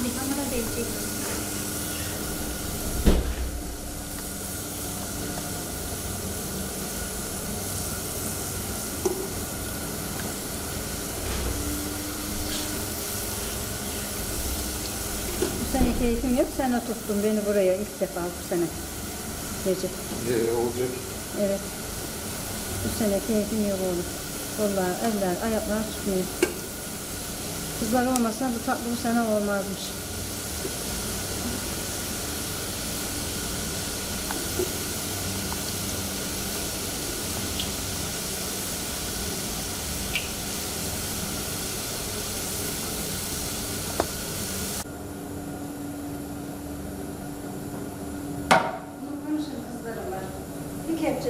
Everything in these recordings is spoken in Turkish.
Abi kamera değecek. Bu seneki eğitim yok. Sen oturttun beni buraya ilk defa bu sene. Recep. Ee, olacak. Evet. Bu seneki eğitim yok oğlum. Kollar, eller, ayaklar tutmuyor. Kızlar olmasa bu tatlı bu sene olmazmış.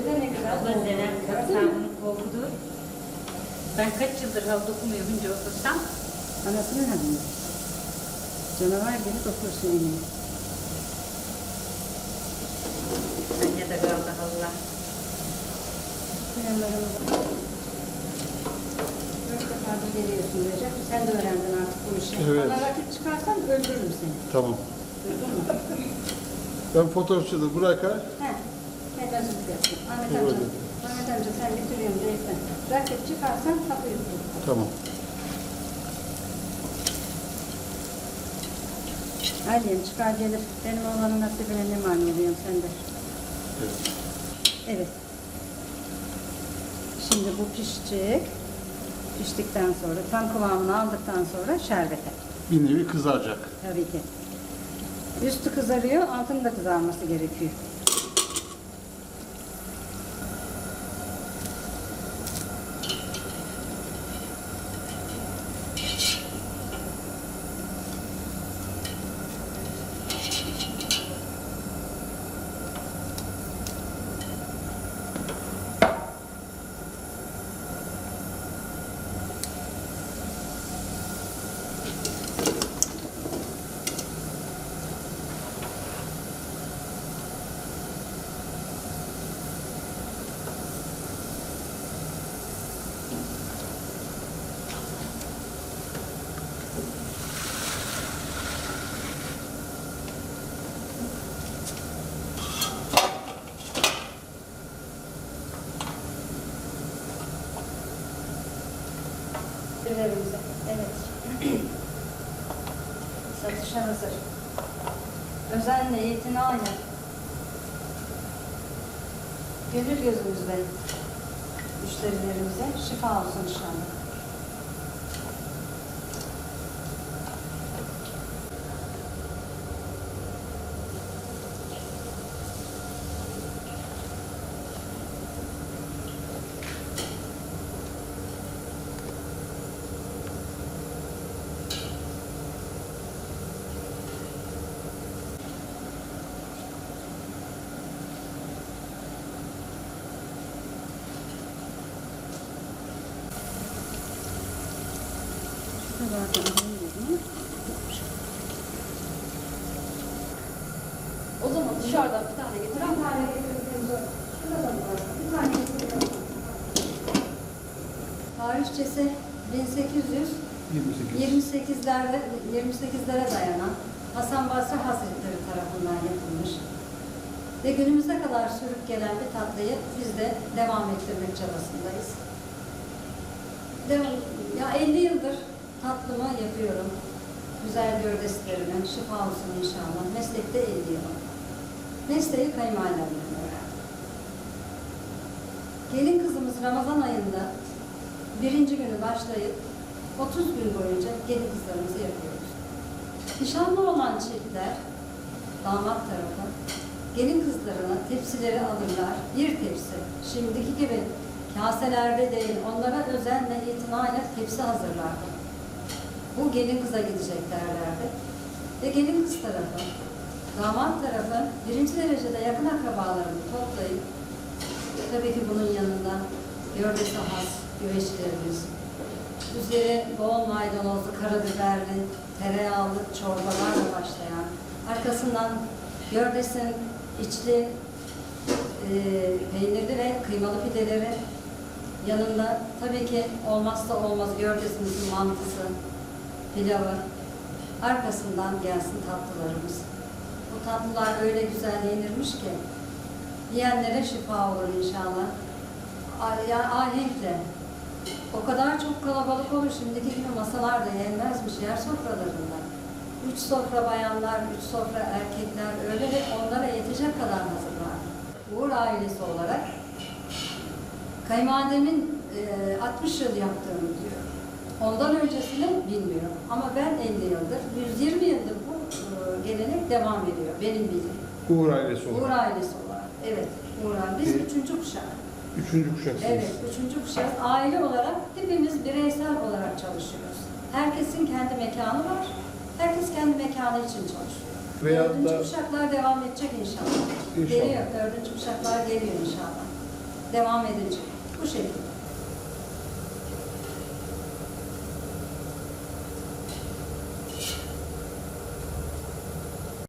Bir kepçede ne güzel Allah oldu. denen Gördün mü? kasabını kovdu. Ben kaç yıldır hal dokumuyor bunca otursam. Anasının hanımı. Canavar gibi dokursun emeği. Anne de kaldı Allah. Yanlarımıza. Dört defadır geliyorsun Recep. Sen de öğrendin artık bu işi. Evet. Bana rakip çıkarsan öldürürüm seni. Tamam. Duydun mu? Ben fotoğrafçılığı bırakar. He. Medacılık yapsın. Ahmet amca. Ahmet amca sen getiriyorsun Recep'ten. Rakip çıkarsan kapıyı. Tamam. Aliye'm çıkar gelir. Benim oğlanın nasibine ne mani oluyorsun sen de. Evet. Evet. Şimdi bu pişecek. Piştikten sonra, tam kıvamını aldıktan sonra şerbete. Bir nevi kızaracak. Tabii ki. Üstü kızarıyor, altının da kızarması gerekiyor. Biberimize. Evet. Satışa hazır. Özenle, itinayla. Gönül gözümüzle müşterilerimize şifa olsun inşallah. O zaman dışarıdan bir tane getir. Bir tane getirdiğim zor. Şurada da var. Bir tane getirdim. Tarihçesi 1800 28. 28'lerde 28'lere dayanan Hasan Basri Hazretleri tarafından yapılmış ve günümüze kadar sürüp gelen bir tatlıyı biz de devam ettirmek çabasındayız. Devam, ya 50 yıldır tatlımı yapıyorum. Güzel gördeslerime şifa olsun inşallah. Meslekte 50 yıl. Mesleği kayınvalidemden öğrendim. Gelin kızımız Ramazan ayında birinci günü başlayıp 30 gün boyunca gelin kızlarımızı yapıyoruz. Nişanlı olan çiftler, damat tarafı, gelin kızlarına tepsileri alırlar. Bir tepsi, şimdiki gibi kaselerde değil, onlara özenle, itinayla tepsi hazırlardı. Bu gelin kıza gidecek derlerdi. Ve gelin kız tarafı, damat tarafı birinci derecede yakın akrabalarını toplayıp, tabii ki bunun yanında gördesi has güveçlerimiz, üzeri bol maydanozlu, karabiberli, tereyağlı çorbalarla başlayan, arkasından gördesin içli e, peynirli ve kıymalı pideleri Yanında tabii ki olmazsa olmaz gördesimizin mantısı, pilavı. Arkasından gelsin tatlılarımız. Bu tatlılar öyle güzel yenirmiş ki yiyenlere şifa olur inşallah. A- Ya ahenkle. O kadar çok kalabalık olur şimdiki gibi masalarda yenmezmiş yer sofralarında. Üç sofra bayanlar, üç sofra erkekler öyle hep onlara yetecek kadar hazırlar. Uğur ailesi olarak kayınvalidemin e, 60 yıl yaptığını diyor. Ondan öncesini bilmiyorum. Ama ben 50 yıldır, 120 yıldır bu e, gelenek devam ediyor benim bildiğim. Uğur ailesi Uğur olarak. ailesi olarak. Evet, Uğur ailesi. Biz Evet. üçüncü kuşak. Üçüncü kuşaksınız. Evet, üçüncü kuşak. Aile olarak hepimiz bireysel olarak çalışıyoruz. Herkesin kendi mekanı var. Herkes kendi mekanı için çalışıyor. Veyahut dördüncü da- kuşaklar devam edecek inşallah. İnşallah. Geliyor, dördüncü kuşaklar geliyor inşallah. Devam edecek. Bu şekilde.